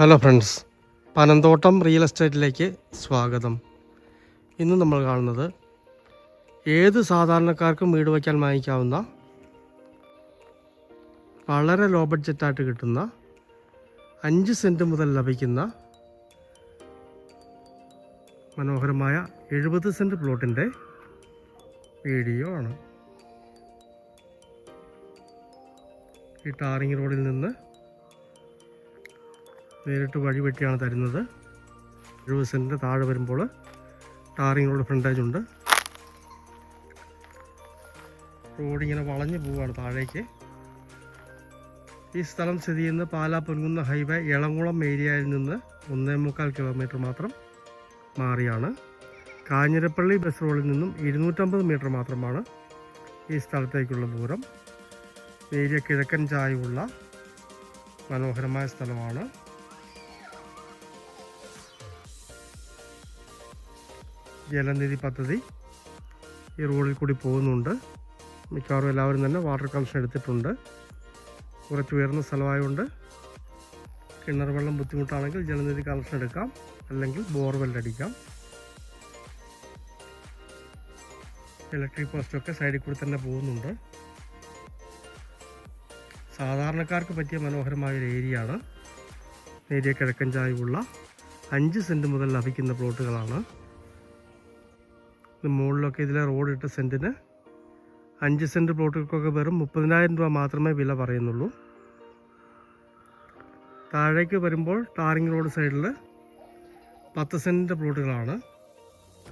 Hello friends Panamthottam real എസ്റ്റേറ്റിലേക്ക് സ്വാഗതം. ഇന്ന് നമ്മൾ കാണുന്നത് ഏത് സാധാരണക്കാർക്കും വീട് വയ്ക്കാൻ വാങ്ങിക്കാവുന്ന വളരെ ലോ ബഡ്ജറ്റായിട്ട് കിട്ടുന്ന അഞ്ച് സെന്റ് മുതൽ ലഭിക്കുന്ന മനോഹരമായ എഴുപത് സെന്റ് പ്ലോട്ടിന്റെ വീഡിയോ ആണ്. ഈ ടാറിങ് റോഡിൽ നിന്ന് നേരിട്ട് വഴി വെട്ടിയാണ് തരുന്നത്. എഴുപത് സെന്റിന്റെ താഴെ വരുമ്പോൾ ടാറിങ് റോഡ് ഫ്രണ്ടേജ് ഉണ്ട്. റോഡ് ഇങ്ങനെ വളഞ്ഞു പോവുകയാണ് താഴേക്ക്. ഈ സ്ഥലം സ്ഥിതി ചെയ്യുന്ന പാലാ പൊൻകുന്ന ഹൈവേ എളംകുളം ഏരിയയിൽ നിന്ന് ഒന്നേ മുക്കാൽ കിലോമീറ്റർ മാത്രം മാറിയാണ്. കാഞ്ഞിരപ്പള്ളി ബസ് റോഡിൽ നിന്നും ഇരുന്നൂറ്റമ്പത് മീറ്റർ മാത്രമാണ് ഈ സ്ഥലത്തേക്കുള്ള ദൂരം. ഏരിയ കിഴക്കൻ ചായവുള്ള മനോഹരമായ സ്ഥലമാണ്. ജലനിധി പദ്ധതി ഈ റോഡിൽ കൂടി പോകുന്നുണ്ട്. മിക്കവാറും എല്ലാവരും തന്നെ വാട്ടർ കണക്ഷൻ എടുത്തിട്ടുണ്ട്. കുറച്ച് ഉയർന്ന സ്ഥലമായതുകൊണ്ട് കിണർ വെള്ളം ബുദ്ധിമുട്ടാണെങ്കിൽ ജലനിധി കണക്ഷൻ എടുക്കാം. അല്ലെങ്കിൽ ബോർവെൽ അടിക്കാം. ഇലക്ട്രിക് പോസ്റ്റൊക്കെ സൈഡിൽ കൂടി തന്നെ പോകുന്നുണ്ട്. സാധാരണക്കാർക്ക് പറ്റിയ മനോഹരമായ ഒരു ഏരിയ ആണ് ഏരിയ കിഴക്കൻ ചായവുള്ള അഞ്ച് സെന്റ് മുതൽ ലഭിക്കുന്ന പ്ലോട്ടുകളാണ്. മുകളിലൊക്കെ ഇതിലെ റോഡ് ഇട്ട സെന്റിന് അഞ്ച് സെന്റ് പ്ലോട്ടുകൾക്കൊക്കെ വെറും മുപ്പതിനായിരം രൂപ മാത്രമേ വില പറയുന്നുള്ളൂ. താഴേക്ക് വരുമ്പോൾ ടാറിങ് റോഡ് സൈഡിൽ പത്ത് സെന്റിന്റെ പ്ലോട്ടുകളാണ്.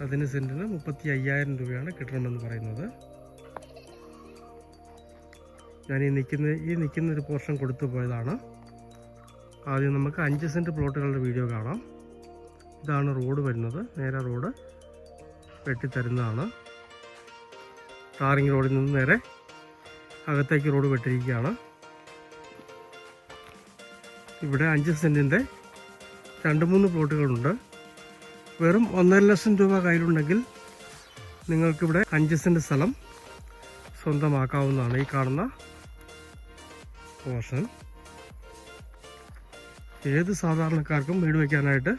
അതിന് സെന്റിന് മുപ്പത്തി അയ്യായിരം രൂപയാണ് കിട്ടണമെന്ന് പറയുന്നത്. ഞാൻ ഈ നിൽക്കുന്ന ഈ നിൽക്കുന്ന ഒരു പോർഷൻ കൊടുത്തു പോയതാണ്. ആദ്യം നമുക്ക് അഞ്ച് സെന്റ് പ്ലോട്ടുകളുടെ വീഡിയോ കാണാം. ഇതാണ് റോഡ് വരുന്നത്. നേരെ റോഡ് വെട്ടിത്തരുന്നതാണ്. ടാറിങ് റോഡിൽ നിന്ന് നേരെ അകത്തേക്ക് റോഡ് വെട്ടിയിരിക്കുകയാണ് ഇവിടെ അഞ്ച് സെന്റിന്റെ രണ്ട് മൂന്ന് പ്ലോട്ടുകളുണ്ട്. വെറും ഒന്നര ലക്ഷം രൂപ കയ്യിലുണ്ടെങ്കിൽ നിങ്ങൾക്കിവിടെ അഞ്ച് സെന്റ് സ്ഥലം സ്വന്തമാക്കാവുന്നതാണ് ഈ കാണുന്ന പോർഷൻ. ഏത് സാധാരണക്കാർക്കും വീട് വയ്ക്കാനായിട്ട്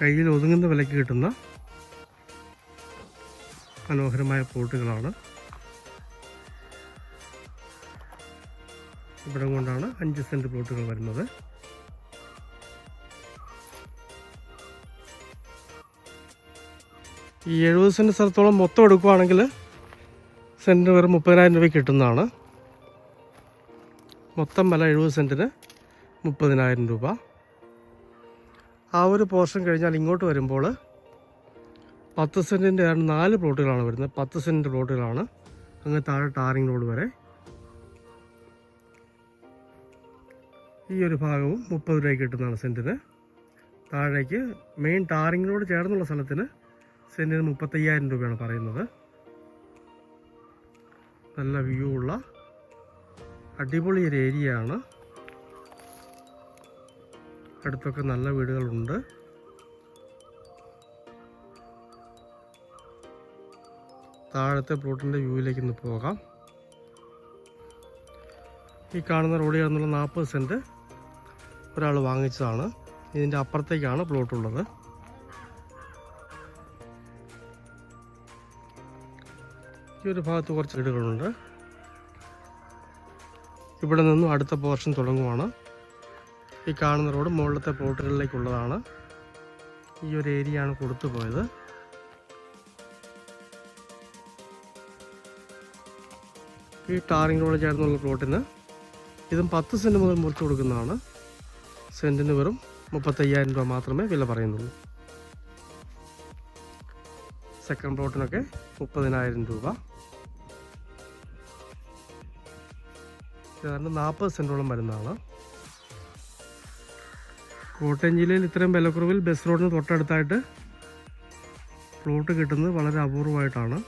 കയ്യിൽ ഒതുങ്ങുന്ന വിലയ്ക്ക് കിട്ടുന്ന മനോഹരമായ പ്ലോട്ടുകളാണ് ഇവിടെ കൊണ്ടാണ് അഞ്ച് സെന്റ് പ്ലോട്ടുകൾ വരുന്നത്. ഈ എഴുപത് സെന്റ് സ്ഥലത്തോളം മൊത്തം എടുക്കുവാണെങ്കിൽ സെന്റിന് വെറും മുപ്പതിനായിരം രൂപ കിട്ടുന്നതാണ്. മൊത്തം വില എഴുപത് സെന്റിന് മുപ്പതിനായിരം രൂപ. ആ ഒരു പോർഷൻ കഴിഞ്ഞാൽ ഇങ്ങോട്ട് വരുമ്പോൾ പത്ത് സെന്റിന്റെ ആണ് നാല് പ്ലോട്ടുകളാണ് വരുന്നത്. പത്ത് സെന്റ് പ്ലോട്ടുകളാണ്. അങ്ങ് താഴെ ടാറിങ് റോഡ് വരെ. ഈ ഒരു ഭാഗവും മുപ്പത് രൂപയ്ക്ക് കിട്ടുന്നതാണ് സെന്റിന് താഴേക്ക് മെയിൻ ടാറിങ് റോഡ് ചേർന്നുള്ള സ്ഥലത്തിന് സെന്റിന് മുപ്പത്തയ്യായിരം രൂപയാണ് പറയുന്നത്. നല്ല വ്യൂ ഉള്ള അടിപൊളി ഒരു ഏരിയയാണ് അടുത്തൊക്കെ നല്ല വീടുകളുണ്ട്. താഴത്തെ പ്ലോട്ടിന്റെ വ്യൂവിലേക്ക് ഒന്ന് പോകാം. ഈ കാണുന്ന റോഡിൽ കിടന്നുള്ള നാൽപ്പത് സെന്റ് ഒരാൾ വാങ്ങിച്ചതാണ്. ഇതിന്റെ അപ്പുറത്തേക്കാണ് പ്ലോട്ടുള്ളത്. ഈ ഒരു ഭാഗത്ത് കുറച്ച് വീടുകളുണ്ട്. ഇവിടെ നിന്നും അടുത്ത പോർഷൻ തുടങ്ങുവാണ്. ഈ കാണുന്ന റോഡ് മുകളിലത്തെ പ്ലോട്ടുകളിലേക്കുള്ളതാണ്. ഈ ഒരു ഏരിയയാണ് കൊടുത്തു പോയത് ഈ ടാറിങ് റോഡ് ചേർന്നുള്ള പ്ലോട്ടിന് ഇതും പത്ത് സെന്റ് മുതൽ മുറിച്ച് കൊടുക്കുന്നതാണ്. സെന്റിന് വെറും മുപ്പത്തയ്യായിരം രൂപ മാത്രമേ വില പറയുന്നുള്ളൂ. സെക്കൻഡ് പ്ലോട്ടിനൊക്കെ മുപ്പതിനായിരം രൂപ. ഏതാണ്ട് നാൽപ്പത് സെന്റോളം വരുന്നതാണ്. കോട്ടയം ജില്ലയിൽ ഇത്രയും വിലക്കുറവിൽ ബസ് റോഡിന് തൊട്ടടുത്തായിട്ട് പ്ലോട്ട് കിട്ടുന്നത് വളരെ അപൂർവമായിട്ടാണ്.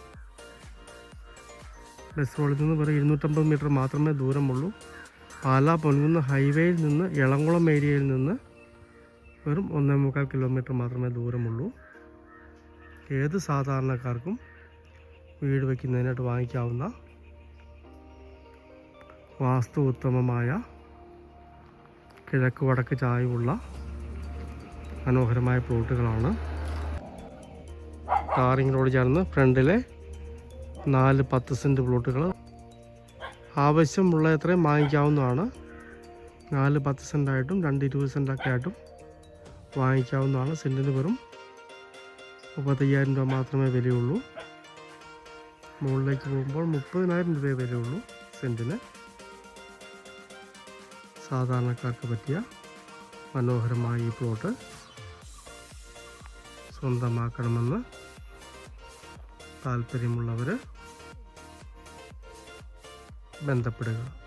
ബസ് റോഡിൽ നിന്ന് വെറും ഇരുന്നൂറ്റമ്പത് മീറ്റർ മാത്രമേ ദൂരമുള്ളൂ. പാലാ പൊൻകുന്ന് ഹൈവേയിൽ നിന്ന് എളംകുളം ഏരിയയിൽ നിന്ന് വെറും ഒന്നേ മുക്കാൽ കിലോമീറ്റർ മാത്രമേ ദൂരമുള്ളൂ. ഏത് സാധാരണക്കാർക്കും വീട് വയ്ക്കുന്നതിനായിട്ട് വാങ്ങിക്കാവുന്ന വാസ്തു ഉത്തമമായ കിഴക്ക് വടക്ക് ചായവുള്ള മനോഹരമായ പ്ലോട്ടുകളാണ്. റോഡ് ചേർന്ന് ഫ്രണ്ടിലെ നാല് പത്ത് സെന്റ് പ്ലോട്ടുകൾ. ആവശ്യമുള്ള എത്രയും വാങ്ങിക്കാവുന്നതാണ്. നാല് പത്ത് സെന്റായിട്ടും രണ്ട് ഇരുപത് സെന്റൊക്കെ ആയിട്ടും വാങ്ങിക്കാവുന്നതാണ് സെന്റിന് വെറും മുപ്പത്തയ്യായിരം രൂപ മാത്രമേ വിലയുള്ളൂ. മുകളിലേക്ക് പോകുമ്പോൾ മുപ്പതിനായിരം രൂപയെ വിലയുള്ളൂ സെന്റിന്. സാധാരണക്കാർക്ക് പറ്റിയ മനോഹരമായ ഈ പ്ലോട്ട് സ്വന്തമാക്കണമെന്ന് താല്പര്യമുള്ളവർ ബന്ധപ്പെടുക.